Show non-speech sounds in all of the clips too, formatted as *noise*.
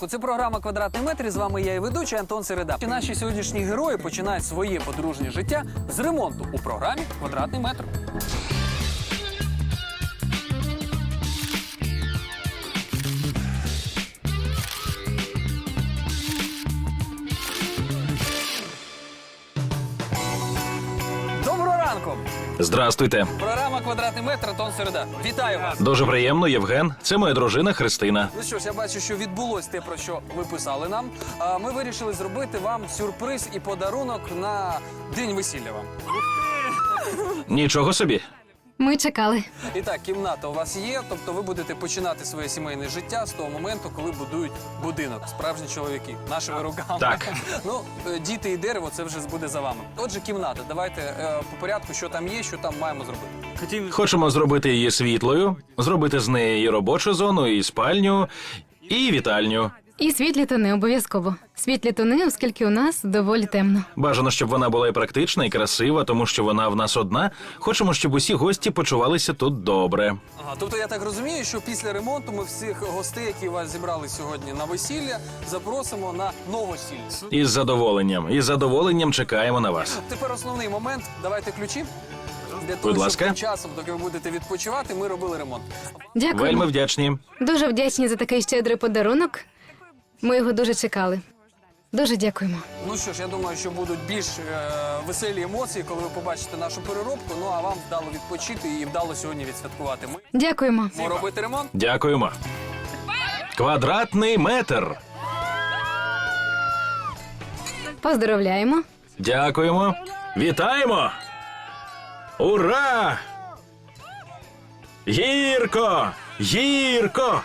Ранку. Це програма Квадратний метр. З вами я і ведучий Антон Середа. І наші сьогоднішні герої починають своє подружнє життя з ремонту у програмі Квадратний метр. Здрастуйте. Програма Квадратний метр Антон Середа. Вітаю вас! Дуже приємно, Євген. Це моя дружина Христина. Ну що ж, я бачу, що відбулось те, про що ви писали нам. А, Ми вирішили зробити вам сюрприз і подарунок на день весілля вам. Нічого собі. Ми чекали. І так, кімната у вас є, тобто ви будете починати своє сімейне життя з того моменту, коли будують будинок. Справжні чоловіки, нашими руками. Так. *laughs* Ну, е, діти і дерево, це вже буде за вами. Отже, кімната. Давайте е, по порядку, що там є, що там маємо зробити. Хочемо зробити її світлою, зробити з неї і робочу зону, і спальню, і вітальню. І світлі тони обов'язково. Світлі тони, оскільки у нас доволі темно. Бажано, щоб вона була і практична, і красива, тому що вона в нас одна. Хочемо, щоб усі гості почувалися тут добре. Ага, тобто я так розумію, що після ремонту ми всіх гостей, які вас зібрали сьогодні на весілля, запросимо на новосіль. Із задоволенням. Із задоволенням чекаємо на вас. Тепер основний момент. Давайте ключі. Для того, Будь щоб ласка. тим часом, доки ви будете відпочивати, ми робили ремонт. Дякую. Вельми вдячні. Дуже вдячні за такий щедрий подарунок. Ми його дуже чекали. Дуже дякуємо. Ну що ж, я думаю, що будуть більш е, веселі емоції, коли ви побачите нашу переробку. Ну а вам вдало відпочити і вдало сьогодні відсвяткувати. Ми Дякуємо. будемо робити ремонт. Дякуємо. Квадратний метр. Поздоровляємо. Дякуємо. Вітаємо. Ура! Гірко! Гірко!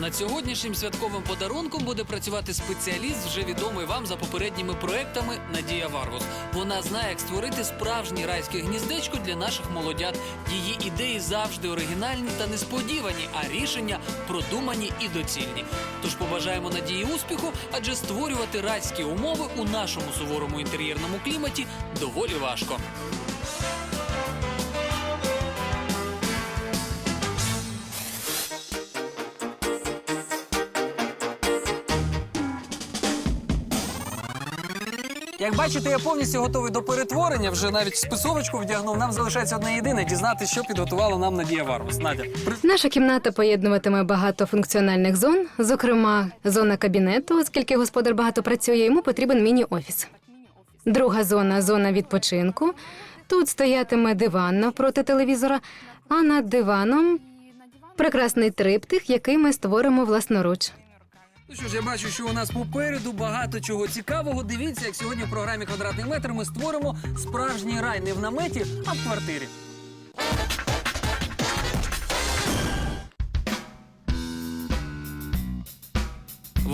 Над сьогоднішнім святковим подарунком буде працювати спеціаліст, вже відомий вам за попередніми проектами Надія Варвус. Вона знає, як створити справжнє райське гніздечко для наших молодят. Її ідеї завжди оригінальні та несподівані, а рішення продумані і доцільні. Тож побажаємо Надії успіху, адже створювати райські умови у нашому суворому інтер'єрному кліматі доволі важко. Як бачите, я повністю готовий до перетворення. Вже навіть списовочку вдягнув. Нам залишається одне єдине дізнати, що підготувала нам Надія Варвус. Надя, при- Наша кімната поєднуватиме багато функціональних зон, зокрема, зона кабінету, оскільки господар багато працює, йому потрібен міні-офіс. Друга зона зона відпочинку. Тут стоятиме диван навпроти телевізора, а над диваном прекрасний триптих, який ми створимо власноруч. Ну що ж, я бачу, що у нас попереду багато чого цікавого. Дивіться, як сьогодні в програмі Квадратний метр ми створимо справжній рай не в наметі, а в квартирі.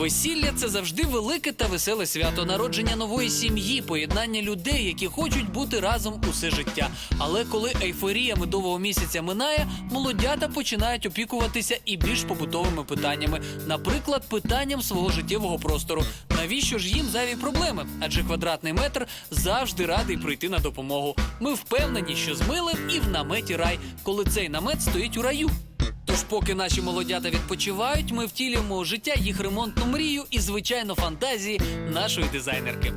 Весілля це завжди велике та веселе свято народження нової сім'ї, поєднання людей, які хочуть бути разом усе життя. Але коли ейфорія медового місяця минає, молодята починають опікуватися і більш побутовими питаннями, наприклад, питанням свого життєвого простору. Навіщо ж їм зайві проблеми? Адже квадратний метр завжди радий прийти на допомогу. Ми впевнені, що з милим і в наметі рай, коли цей намет стоїть у раю. Тож, поки наші молодята відпочивають, ми втілюємо у життя їх ремонтну мрію і, звичайно, фантазії нашої дизайнерки.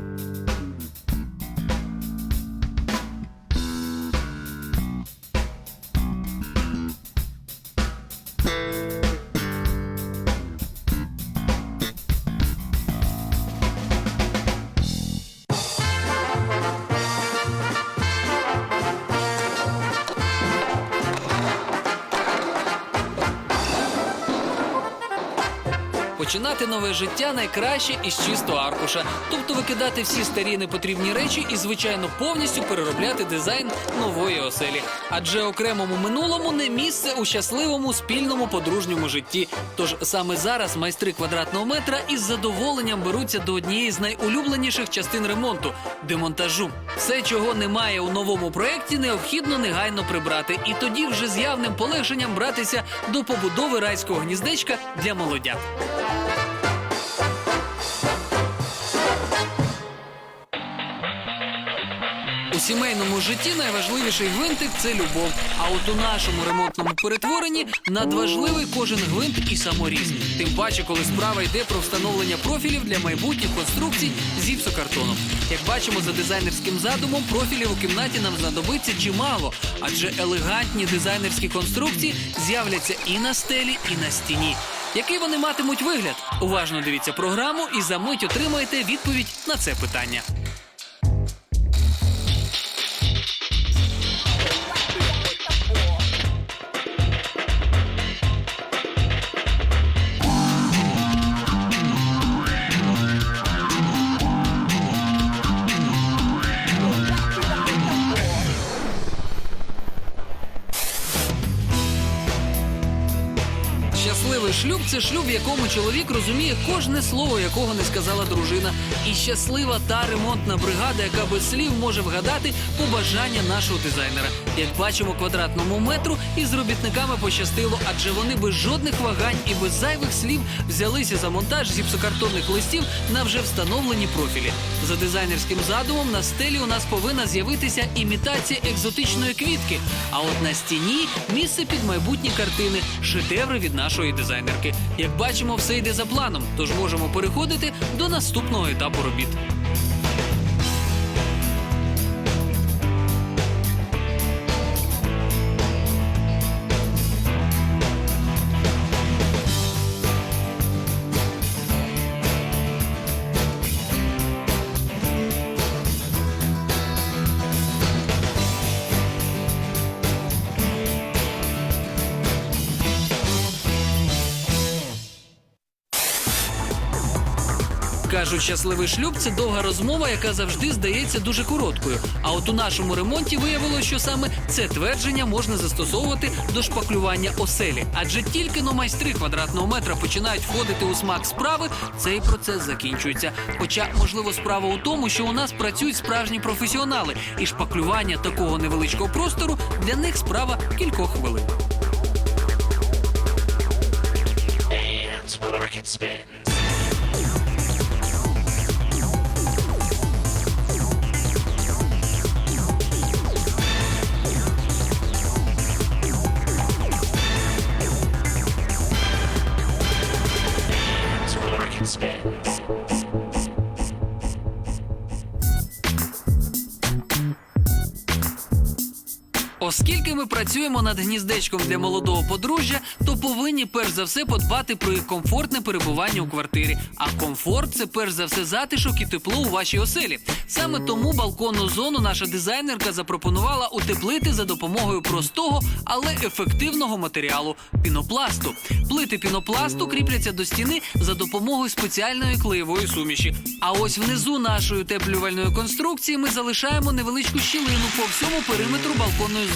Починати нове життя найкраще із чистого аркуша, тобто викидати всі старі непотрібні речі і, звичайно, повністю переробляти дизайн нової оселі. Адже окремому минулому не місце у щасливому спільному подружньому житті. Тож саме зараз майстри квадратного метра із задоволенням беруться до однієї з найулюбленіших частин ремонту демонтажу. Все, чого немає у новому проєкті, необхідно негайно прибрати, і тоді вже з явним полегшенням братися до побудови райського гніздечка для молодят. Сімейному житті найважливіший гвинтик це любов. А от у нашому ремонтному перетворенні надважливий кожен гвинт і саморіз. Тим паче, коли справа йде про встановлення профілів для майбутніх конструкцій з гіпсокартону. Як бачимо за дизайнерським задумом, профілів у кімнаті нам знадобиться чимало, адже елегантні дизайнерські конструкції з'являться і на стелі, і на стіні. Який вони матимуть вигляд? Уважно дивіться програму і за мить отримаєте відповідь на це питання. Щасливий шлюб це шлюб, в якому чоловік розуміє кожне слово, якого не сказала дружина. І щаслива та ремонтна бригада, яка без слів може вгадати побажання нашого дизайнера. Як бачимо, квадратному метру із робітниками пощастило, адже вони без жодних вагань і без зайвих слів взялися за монтаж зіпсокартонних листів на вже встановлені профілі. За дизайнерським задумом на стелі у нас повинна з'явитися імітація екзотичної квітки. А от на стіні місце під майбутні картини, шедеври від нашої дизайнерки. Як бачимо, все йде за планом, тож можемо переходити до наступного етапу робіт. Кажуть, щасливий шлюб це довга розмова, яка завжди здається дуже короткою. А от у нашому ремонті виявилося, що саме це твердження можна застосовувати до шпаклювання оселі. Адже тільки но майстри квадратного метра починають входити у смак справи, цей процес закінчується. Хоча, можливо, справа у тому, що у нас працюють справжні професіонали, і шпаклювання такого невеличкого простору для них справа кількох хвилин. Yeah. Оскільки ми працюємо над гніздечком для молодого подружжя, то повинні перш за все подбати про їх комфортне перебування у квартирі. А комфорт це перш за все затишок і тепло у вашій оселі. Саме тому балконну зону наша дизайнерка запропонувала утеплити за допомогою простого, але ефективного матеріалу пінопласту. Плити пінопласту кріпляться до стіни за допомогою спеціальної клеєвої суміші. А ось внизу нашої утеплювальної конструкції ми залишаємо невеличку щілину по всьому периметру балконної зони.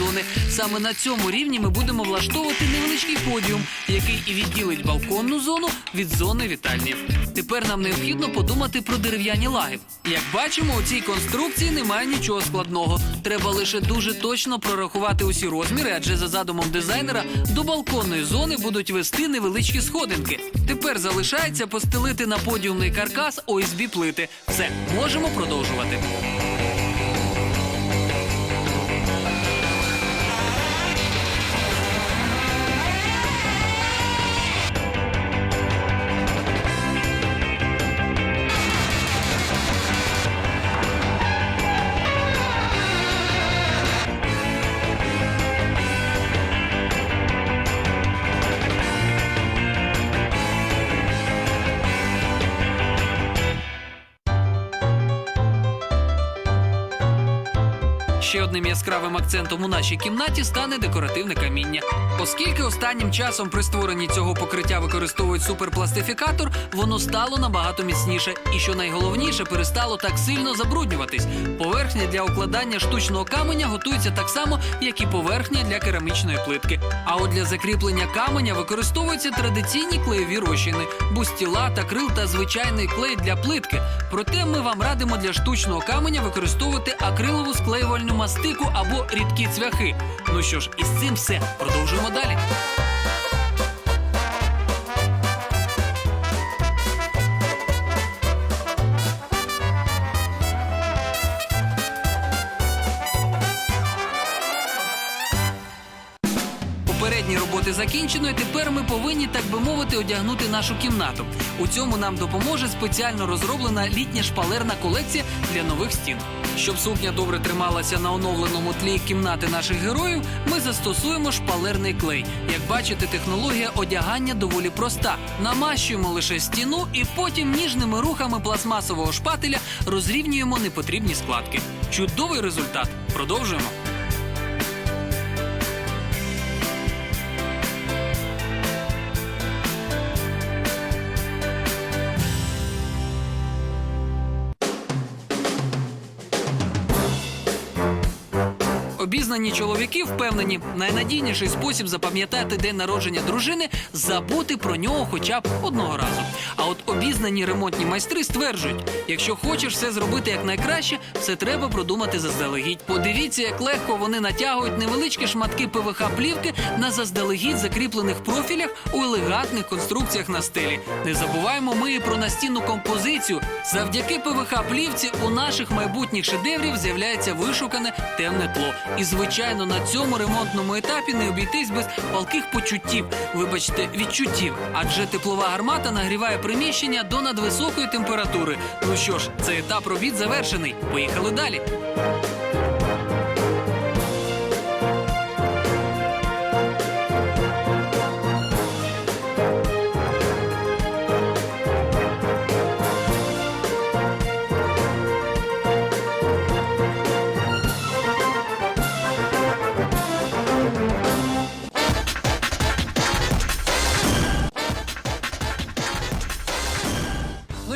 Саме на цьому рівні ми будемо влаштовувати невеличкий подіум, який і відділить балконну зону від зони вітальні. Тепер нам необхідно подумати про дерев'яні лаги. Як бачимо, у цій конструкції немає нічого складного. Треба лише дуже точно прорахувати усі розміри, адже за задумом дизайнера до балконної зони будуть вести невеличкі сходинки. Тепер залишається постелити на подіумний каркас ОСБ плити. Все, можемо продовжувати. Ще одним яскравим акцентом у нашій кімнаті стане декоративне каміння. Оскільки останнім часом при створенні цього покриття використовують суперпластифікатор, воно стало набагато міцніше і, що найголовніше, перестало так сильно забруднюватись. Поверхня для укладання штучного каменя готується так само, як і поверхня для керамічної плитки. А от для закріплення каменя використовуються традиційні клеєві розчини, бустіла та крил та звичайний клей для плитки. Проте ми вам радимо для штучного каменя використовувати акрилову склеювальну мастику або рідкі цвяхи. Ну що ж, із цим все продовжуємо Йдемо далі. Попередні роботи закінчено, і тепер ми повинні, так би мовити, одягнути нашу кімнату. У цьому нам допоможе спеціально розроблена літня шпалерна колекція для нових стін. Щоб сукня добре трималася на оновленому тлі кімнати наших героїв, ми застосуємо шпалерний клей. Як бачите, технологія одягання доволі проста. Намащуємо лише стіну і потім ніжними рухами пластмасового шпателя розрівнюємо непотрібні складки. Чудовий результат. Продовжуємо. Обізнані чоловіки впевнені, найнадійніший спосіб запам'ятати день народження дружини забути про нього хоча б одного разу. А от обізнані ремонтні майстри стверджують, якщо хочеш все зробити якнайкраще, все треба продумати заздалегідь. Подивіться, як легко вони натягують невеличкі шматки ПВХ плівки на заздалегідь закріплених профілях у елегантних конструкціях на стелі. Не забуваємо ми і про настінну композицію. Завдяки ПВХ плівці у наших майбутніх шедеврів з'являється вишукане темне тло. І звичайно, на цьому ремонтному етапі не обійтись без палких почуттів, вибачте, відчуттів. Адже теплова гармата нагріває приміщення до надвисокої температури. Ну що ж, цей етап робіт завершений. Поїхали далі.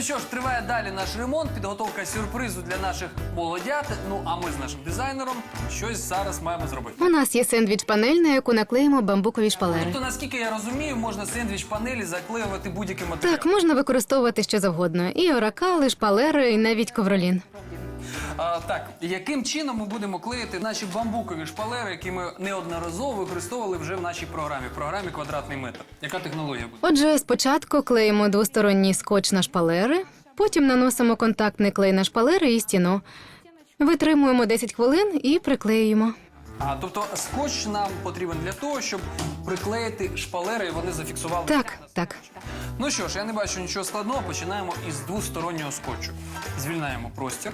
Ну що ж, триває далі наш ремонт, підготовка сюрпризу для наших молодят. Ну а ми з нашим дизайнером щось зараз маємо зробити. У нас є сендвіч-панель, на яку наклеїмо бамбукові шпалери. Тобто, наскільки я розумію, можна сендвіч панелі заклеювати будь-яким матеріалом. Так, можна використовувати що завгодно: і оракали, шпалери, і навіть ковролін. А, так, яким чином ми будемо клеїти наші бамбукові шпалери, які ми неодноразово використовували вже в нашій програмі, програмі квадратний метр. Яка технологія буде? Отже, спочатку клеїмо двосторонній скотч на шпалери, потім наносимо контактний клей на шпалери і стіну. Витримуємо 10 хвилин і приклеюємо. А, тобто скотч нам потрібен для того, щоб приклеїти шпалери, і вони зафіксували. Так, так. Ну що ж, я не бачу нічого складного. Починаємо із двостороннього скотчу. Звільняємо простір.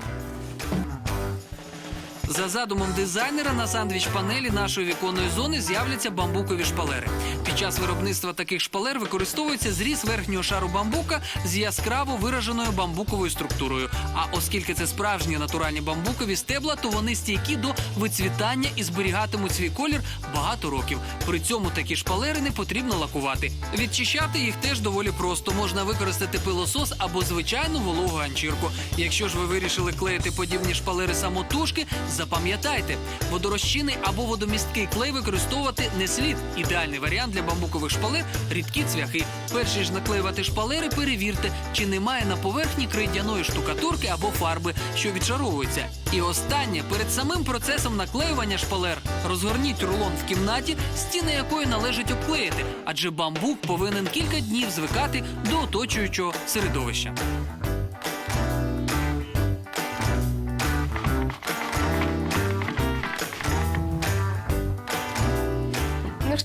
За задумом дизайнера на сандвіч панелі нашої віконної зони з'являться бамбукові шпалери. Під час виробництва таких шпалер використовується зріз верхнього шару бамбука з яскраво вираженою бамбуковою структурою. А оскільки це справжні натуральні бамбукові стебла, то вони стійкі до вицвітання і зберігатимуть свій колір багато років. При цьому такі шпалери не потрібно лакувати. Відчищати їх теж доволі просто. Можна використати пилосос або звичайну вологу ганчірку. Якщо ж ви вирішили клеїти подібні шпалери самотужки, запам'ятайте, водорозчинний або водомісткий клей використовувати не слід. Ідеальний варіант для бамбукових шпалер рідкі цвяхи. Перш ніж наклеювати шпалери, перевірте, чи немає на поверхні крейдяної штукатурки або фарби, що відшаровується. І останнє перед самим процесом наклеювання шпалер розгорніть рулон в кімнаті, стіни якої належить обклеїти, адже бамбук повинен кілька днів звикати до оточуючого середовища.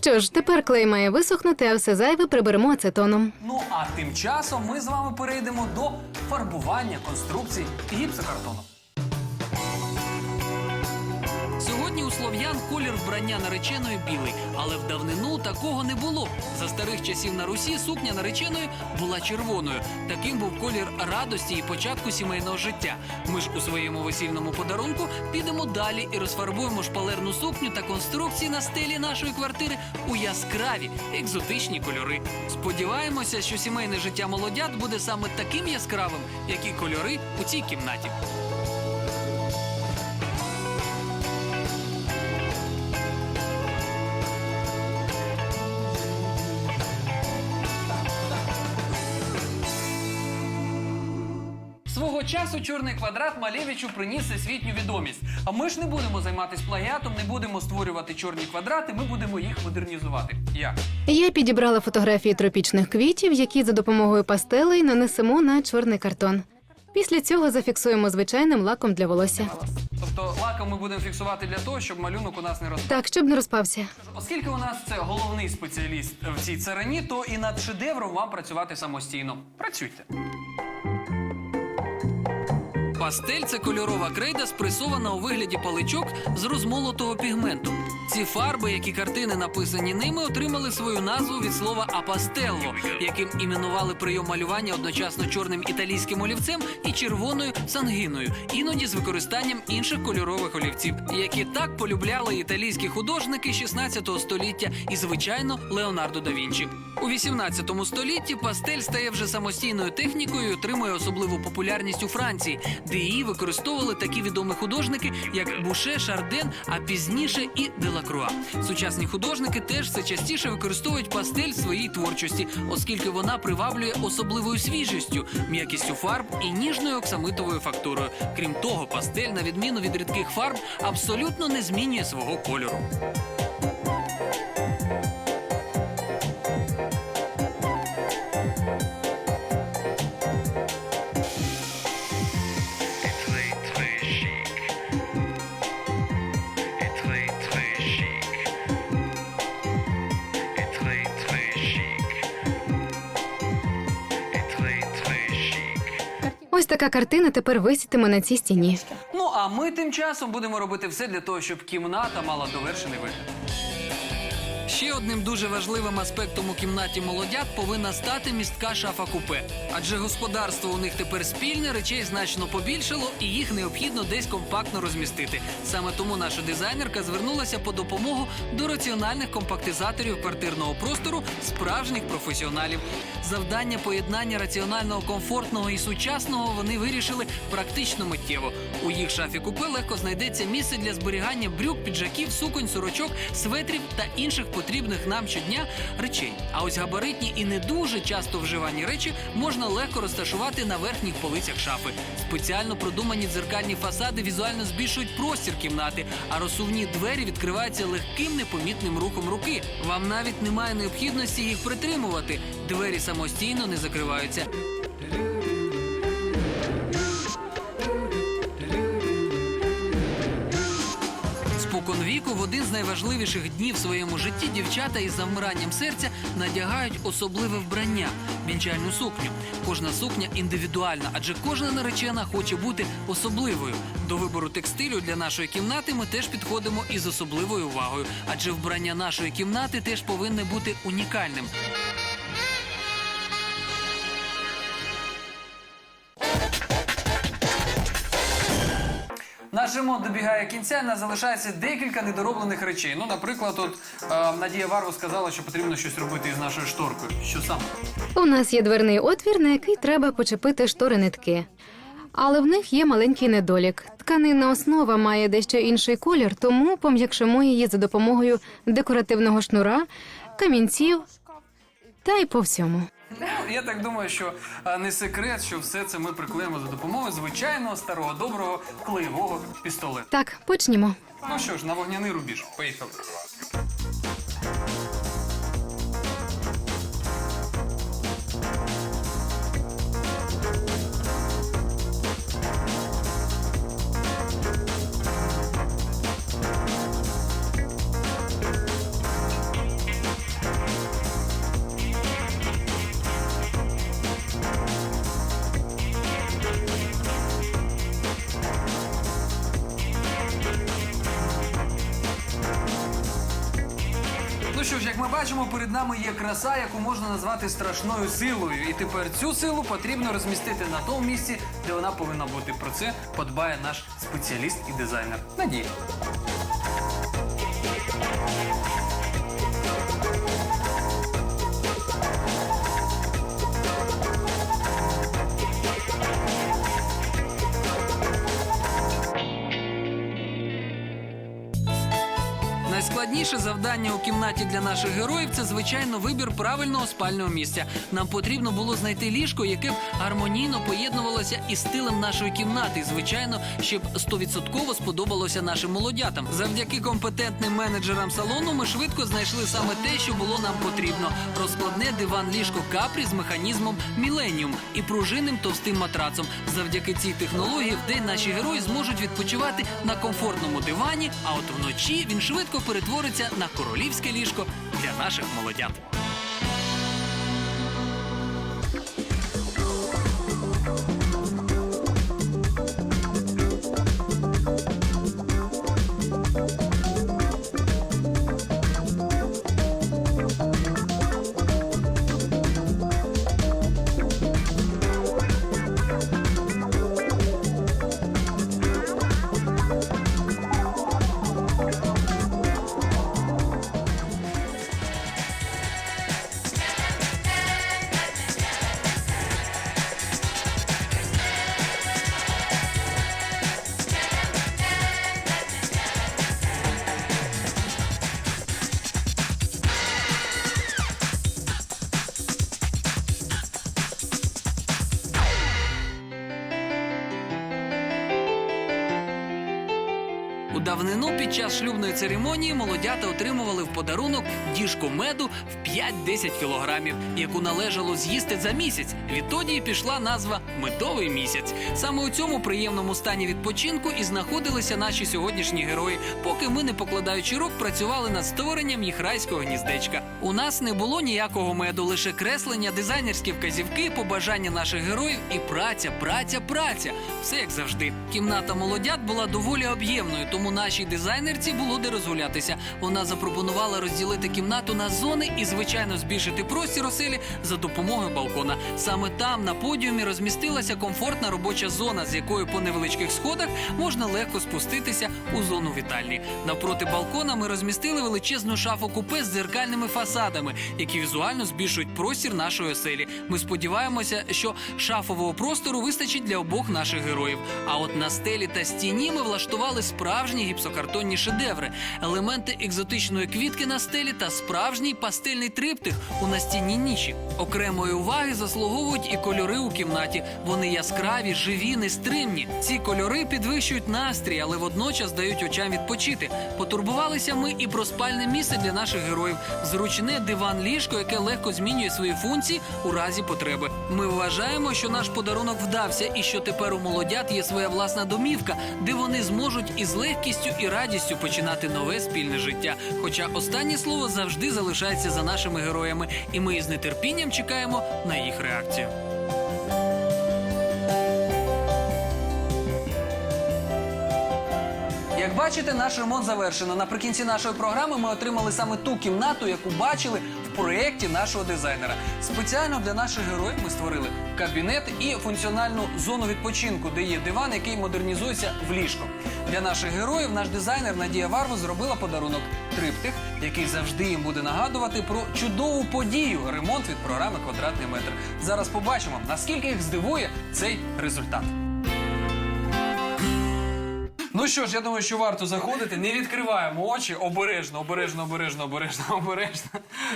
Що ж, тепер клей має висохнути, а все зайве приберемо ацетоном. Ну а тим часом ми з вами перейдемо до фарбування конструкцій гіпсокартоном. Сьогодні у слов'ян колір вбрання нареченої білий, але в давнину такого не було. За старих часів на Русі сукня нареченої була червоною. Таким був колір радості і початку сімейного життя. Ми ж у своєму весільному подарунку підемо далі і розфарбуємо шпалерну сукню та конструкції на стелі нашої квартири у яскраві екзотичні кольори. Сподіваємося, що сімейне життя молодят буде саме таким яскравим, як і кольори у цій кімнаті. Часу чорний квадрат Малєвичу приніс всесвітню відомість. А ми ж не будемо займатися плагіатом, не будемо створювати чорні квадрати, ми будемо їх модернізувати. Як? Я підібрала фотографії тропічних квітів, які за допомогою пастелей нанесемо на чорний картон. Після цього зафіксуємо звичайним лаком для волосся. Тобто лаком ми будемо фіксувати для того, щоб малюнок у нас не розпав. Так, щоб не розпався. Оскільки у нас це головний спеціаліст в цій царині, то і над шедевром вам працювати самостійно. Працюйте. Пастель це кольорова крейда, спресована у вигляді паличок з розмолотого пігменту. Ці фарби, як і картини, написані ними, отримали свою назву від слова апастелло, яким іменували прийом малювання одночасно чорним італійським олівцем і червоною сангіною, іноді з використанням інших кольорових олівців, які так полюбляли італійські художники 16 століття і, звичайно, Леонардо да Вінчі. У 18 столітті пастель стає вже самостійною технікою і отримує особливу популярність у Франції, де її використовували такі відомі художники, як Буше, Шарден, а пізніше і Делакруа. Сучасні художники теж все частіше використовують пастель в своїй творчості, оскільки вона приваблює особливою свіжістю, м'якістю фарб і ніжною оксамитовою фактурою. Крім того, пастель, на відміну від рідких фарб, абсолютно не змінює свого кольору. Така картина тепер висітиме на цій стіні. Ну а ми тим часом будемо робити все для того, щоб кімната мала довершений вигляд. Ще одним дуже важливим аспектом у кімнаті молодят повинна стати містка шафа купе. Адже господарство у них тепер спільне, речей значно побільшало, і їх необхідно десь компактно розмістити. Саме тому наша дизайнерка звернулася по допомогу до раціональних компактизаторів квартирного простору справжніх професіоналів. Завдання поєднання раціонального, комфортного і сучасного вони вирішили практично миттєво. У їх шафі купе легко знайдеться місце для зберігання брюк, піджаків, суконь, сорочок, светрів та інших потрібних нам щодня речей. А ось габаритні і не дуже часто вживані речі можна легко розташувати на верхніх полицях шафи. Спеціально продумані дзеркальні фасади візуально збільшують простір кімнати, а розсувні двері відкриваються легким непомітним рухом руки. Вам навіть немає необхідності їх притримувати. Двері самостійно не закриваються. Найважливіших днів в своєму житті дівчата із завмиранням серця надягають особливе вбрання вінчальну сукню. Кожна сукня індивідуальна, адже кожна наречена хоче бути особливою. До вибору текстилю для нашої кімнати ми теж підходимо із особливою увагою, адже вбрання нашої кімнати теж повинне бути унікальним. Ремонт добігає кінця, і залишається декілька недороблених речей. Ну, наприклад, от е, Надія Варво сказала, що потрібно щось робити із нашою шторкою. Що саме? У нас є дверний отвір, на який треба почепити штори нитки. Але в них є маленький недолік. Тканинна основа має дещо інший колір, тому пом'якшимо її за допомогою декоративного шнура, камінців та й по всьому. Ну, я так думаю, що е, не секрет, що все це ми приклеїмо за допомогою звичайного старого доброго клеєвого пістолета. Так, почнімо. Ну що ж, на вогняний рубіж. Поїхали. Як перед нами є краса, яку можна назвати страшною силою. І тепер цю силу потрібно розмістити на тому місці, де вона повинна бути. Про це подбає наш спеціаліст і дизайнер. Надія. Завдання у кімнаті для наших героїв це звичайно вибір правильного спального місця. Нам потрібно було знайти ліжко, яке б гармонійно поєднувалося із стилем нашої кімнати. І, звичайно, щоб стовідсотково сподобалося нашим молодятам. Завдяки компетентним менеджерам салону ми швидко знайшли саме те, що було нам потрібно: розкладне диван ліжко капрі з механізмом Міленіум і пружинним товстим матрацом. Завдяки цій технології вдень наші герої зможуть відпочивати на комфортному дивані, а от вночі він швидко перетвориться на королівське ліжко для наших молодят. No. Час шлюбної церемонії молодята отримували в подарунок діжку меду в 5-10 кілограмів, яку належало з'їсти за місяць. Відтоді пішла назва медовий місяць. Саме у цьому приємному стані відпочинку і знаходилися наші сьогоднішні герої, поки ми, не покладаючи рук, працювали над створенням їх райського гніздечка. У нас не було ніякого меду, лише креслення, дизайнерські вказівки, побажання наших героїв і праця, праця, праця. Все як завжди. Кімната молодят була доволі об'ємною, тому нашій дизайнерці було де розгулятися. Вона запропонувала розділити кімнату на зони і, звичайно, збільшити простір оселі за допомогою балкона. Саме там на подіумі розмістилася комфортна робоча зона, з якої по невеличких сходах можна легко спуститися у зону вітальні. Навпроти балкона ми розмістили величезну шафу купе з дзеркальними фасадами, які візуально збільшують простір нашої оселі. Ми сподіваємося, що шафового простору вистачить для обох наших героїв. А от на стелі та стіні ми влаштували справжні гіпсокартонні шедеври, елементи екзотичної квітки на стелі та справжній пастельний триптих у настінній ніші. Окремої уваги заслуговують і кольори у кімнаті. Вони яскраві, живі, нестримні. Ці кольори підвищують настрій, але водночас дають очам відпочити. Потурбувалися ми і про спальне місце для наших героїв. Зручне диван ліжко, яке легко змінює свої функції у разі потреби. Ми вважаємо, що наш подарунок вдався, і що тепер у молодят є своя власна домівка, де вони зможуть із легкістю і радістю починати нове спільне життя. Хоча останнє слово завжди залишається за нашими героями, і ми із нетерпінням чекаємо на їх реакцію. Як бачите, наш ремонт завершено. Наприкінці нашої програми ми отримали саме ту кімнату, яку бачили проєкті нашого дизайнера. Спеціально для наших героїв ми створили кабінет і функціональну зону відпочинку, де є диван, який модернізується в ліжко. Для наших героїв наш дизайнер Надія Варву зробила подарунок триптих, який завжди їм буде нагадувати про чудову подію ремонт від програми Квадратний метр. Зараз побачимо, наскільки їх здивує цей результат. Ну що ж, я думаю, що варто заходити. Не відкриваємо очі. Обережно, обережно, обережно, обережно, *laughs* обережно.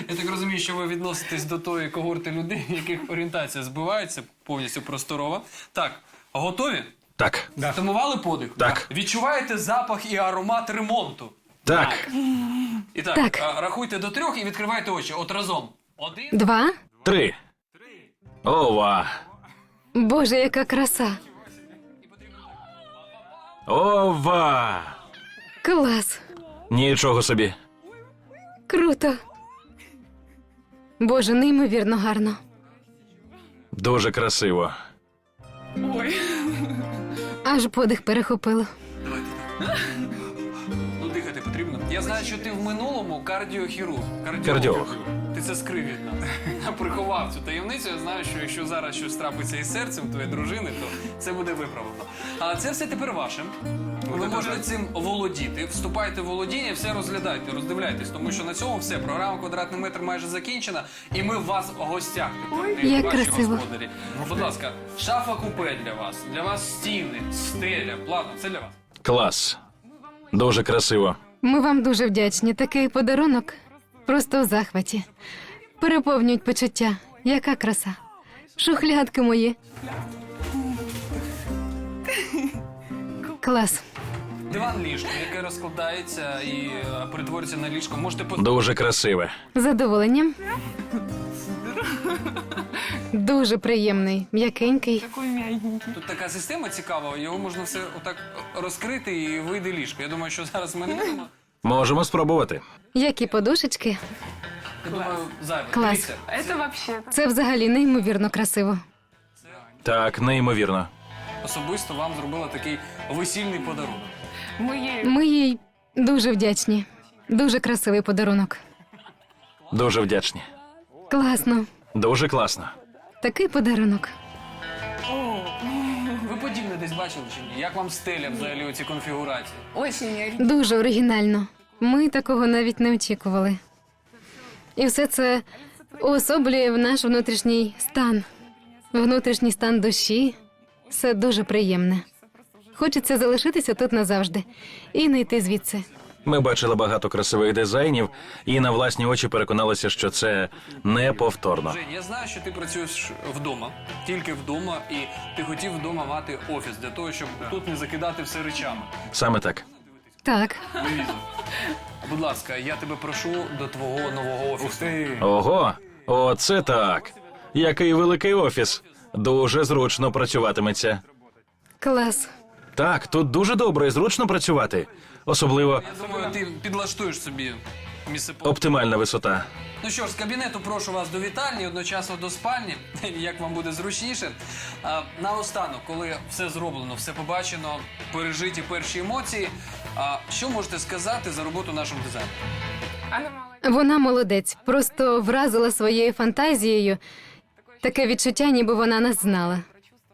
Я так розумію, що ви відноситесь до тої когорти людей, в яких орієнтація збивається повністю просторова. Так, готові? Так, Втамували подих? Так. Відчуваєте запах і аромат ремонту? так, І так, Так. а, рахуйте до трьох і відкривайте очі. От разом. Один. Два. три. Ова. Боже, яка краса! Ова. Клас! Нічого собі. Круто! Боже, неймовірно гарно. Дуже красиво. Аж подих перехопило. Я знаю, що ти в минулому кардіохірург. Кардіолог. Ти це скрив від нас. Приховав цю таємницю. Я знаю, що якщо зараз щось трапиться із серцем твоєї дружини, то це буде виправлено. А це все тепер ваше. Ви можете цим володіти. Вступайте в володіння, все розглядайте, роздивляйтесь, тому що на цьому все. Програма квадратний метр майже закінчена, і ми в вас в гостях. Не як ваші красиво. господарі. Будь ласка, шафа купе для вас, для вас стіни, стеля, платно, це для вас. Клас. Дуже красиво. Ми вам дуже вдячні. Такий подарунок просто в захваті. Переповнюють почуття. Яка краса. Шухлядки мої. Клас. Диван ліжко, яке розкладається і е, перетворюється на ліжко. Можете по Дуже красиве. З задоволенням. Дуже приємний, м'якенький. тут така система цікава. Його можна все отак розкрити і вийде ліжко. Я думаю, що зараз ми не будемо. Можемо спробувати. Які подушечки. Я думаю, зайве. Клас. Дивіться, Это вообще. Це взагалі неймовірно красиво. Так, неймовірно. особисто вам зробила такий весільний подарунок. Мы ей Ми їй дуже вдячні. Дуже красивий подарунок. Дуже вдячні. Класно. Дуже класно. Такий подарунок. Ви подібне десь бачили чи ні? Як вам стеля взагалі оці конфігурації? очень Дуже оригінально. Ми такого навіть не очікували. І все це уособлює наш внутрішній стан. Внутрішній стан душі. Все дуже приємне. Хочеться залишитися тут назавжди і не йти звідси. Ми бачили багато красивих дизайнів і на власні очі переконалися, що це неповторно. Жень, я знаю, що ти працюєш вдома, тільки вдома, і ти хотів вдома мати офіс для того, щоб тут не закидати все речами. Саме так. Так, Луїзо, будь ласка, я тебе прошу до твого нового офісу. Ого, оце так. Який великий офіс. Дуже зручно працюватиметься. клас. Так, тут дуже добре і зручно працювати. Особливо Я думаю, ти підлаштуєш собі місце. оптимальна висота. Ну що ж, з кабінету прошу вас до вітальні, одночасно до спальні, *laughs* як вам буде зручніше. А, наостанок, коли все зроблено, все побачено, пережиті перші емоції. А, що можете сказати за роботу? Она молодец. Вона молодець, просто вразила своєю фантазією. Таке відчуття, ніби вона нас знала.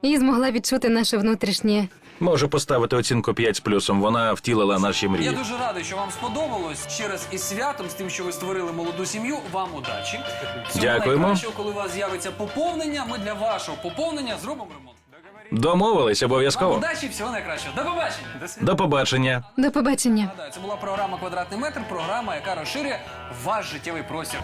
І змогла відчути наше внутрішнє. Можу поставити оцінку 5 з плюсом. Вона втілила наші Я дуже радий, що вам сподобалось. Ще раз із святом, з тим, що ви створили молоду сім'ю. Вам удачі. Всього Дякуємо. найкращого, коли у вас з'явиться поповнення. Ми для вашого поповнення зробимо ремонт. Домовились Вам обов'язково. удачі, всього найкращого. До побачення. До побачення. До побачення. Нагадаю, це була програма Квадратний метр, програма, яка розширює ваш життєвий простір.